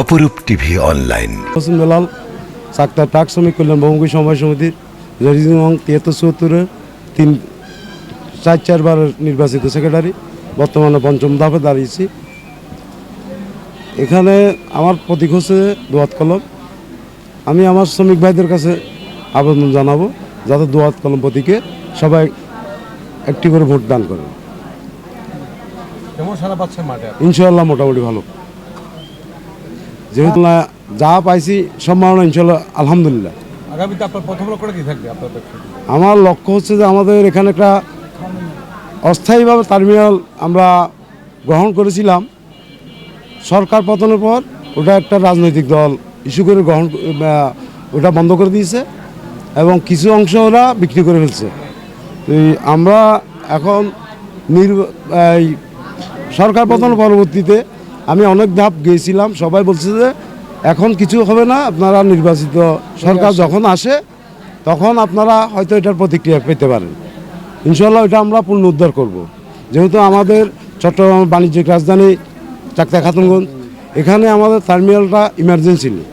Aparup TV online. Hossain Belal সাক্তার প্রাক শ্রমিক কল্যাণ বহুমুখী সমবায় সমিতির নং তিয়াত্তর চুয়াত্তরের তিন চার চারবার নির্বাচিত সেক্রেটারি, বর্তমানে পঞ্চম ধাপে দাঁড়িয়েছি। এখানে আমার প্রতীক হচ্ছে দোয়াত কলম। আমি আমার শ্রমিক ভাইদের কাছে আবেদন জানাব, যাতে দোয়াত কলম প্রতীকে সবাই একটি করে ভোট দান করে কেমন সারা পাচ্ছেন মাঠে? ইনশাল্লাহ মোটামুটি ভালো। যেহেতু যা পাইছি সম্ভাবনা ইনশাল্লাহ আলহামদুলিল্লাহ। আগামীতে আপনার প্রথম লক্ষ্যটা কি থাকবে আপনার আমার লক্ষ্য হচ্ছে যে আমাদের এখানে একটা অস্থায়ীভাবে টার্মিনাল আমরা গ্রহণ করেছিলাম। সরকার পতনের পর ওটা একটা রাজনৈতিক দল ইস্যু করে গ্রহণ ওটা বন্ধ করে দিয়েছে এবং কিছু অংশ ওরা বিক্রি করে ফেলছে। আমরা এখন নির এই সরকার পতনের পরবর্তীতে আমি অনেক ধাপ গিয়েছিলাম। সবাই বলছে যে এখন কিছু হবে না আপনারা নির্বাচিত সরকার যখন আসে তখন আপনারা হয়তো এটার প্রতিক্রিয়া পেতে পারেন। ইনশাল্লাহ এটা আমরা পুনরুদ্ধার করব। যেহেতু আমাদের চট্টগ্রাম বাণিজ্যিক রাজধানী চাকতা খাতুনগঞ্জ এখানে আমাদের টার্মিনালটা ইমার্জেন্সি নেই।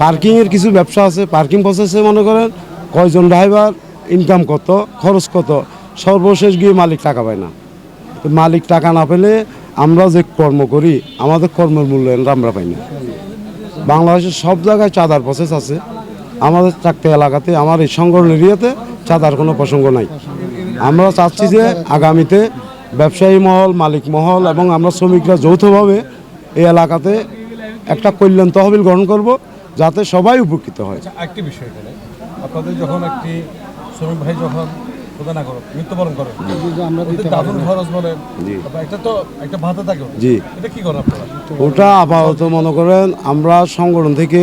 পার্কিংয়ের কিছু ব্যবসা আছে পার্কিং প্রসেসে মনে করেন কয়জন ড্রাইভার ইনকাম কত, খরচ কত, সর্বশেষ গিয়ে মালিক টাকা পায় না। মালিক টাকা না পেলে আমরা যে কর্ম করি, আমাদের কর্মের মূল্যায়ন আমরা পাই না। বাংলাদেশের সব জায়গায় চাঁদার প্রসেস আছে। আমাদের চাকরি এলাকাতে, আমার এই সংগঠন এরিয়াতে চাঁদার কোনো প্রসঙ্গ নাই। আমরা চাচ্ছি যে আগামীতে ব্যবসায়ী মহল, মালিক মহল এবং আমরা শ্রমিকরা যৌথভাবে এই এলাকাতে একটা কল্যাণ তহবিল গ্রহণ করব, যাতে সবাই উপকৃত হয়। আচ্ছা একটি বিষয় আপনাদের যখন একটি শ্রমিক ভাই যখন প্রদান করো মৃত্যুবরণ ওদের দাদুর খরচ বলেন তারপর একটা তো একটা ভাতা থাকে জি। এটা কি করেন আপনারা? ওটা আপাতত মনে করেন আমরা সংগঠন থেকে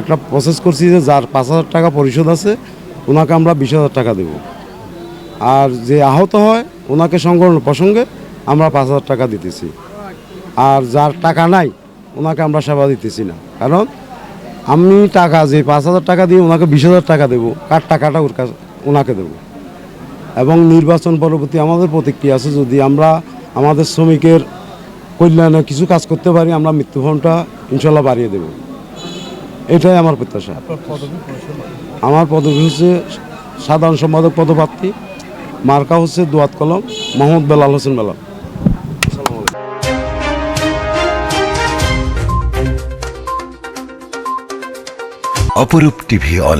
একটা প্রসেস করছি যে যার পাঁচ হাজার টাকা পরিশোধ আছে ওনাকে আমরা বিশ হাজার টাকা দেব। আর যে আহত হয় ওনাকে সংগঠন প্রসঙ্গে আমরা পাঁচ হাজার টাকা দিতেছি। আর যার টাকা নাই ওনাকে আমরা সেবা দিতেছি না। কারণ আমি টাকা যে পাঁচ হাজার টাকা দিয়ে ওনাকে বিশ হাজার টাকা দেবো কার টাকাটা ওর কাছে ওনাকে দেবো। এবং নির্বাচন পরবর্তী আমাদের প্রতিক্রিয়া আছে যদি আমরা আমাদের শ্রমিকের কল্যাণে কিছু কাজ করতে পারি আমরা মৃত্যুভরণটা ইনশাল্লাহ বাড়িয়ে দেব। এটাই আমার প্রত্যাশা। আমার পদবি হচ্ছে সাধারণ সম্পাদক পদপ্রার্থী মার্কা হচ্ছে দোয়াত কলম মোহাম্মদ বেলাল হোসেন বেলাল। অপরূপ টিভি অনলাইন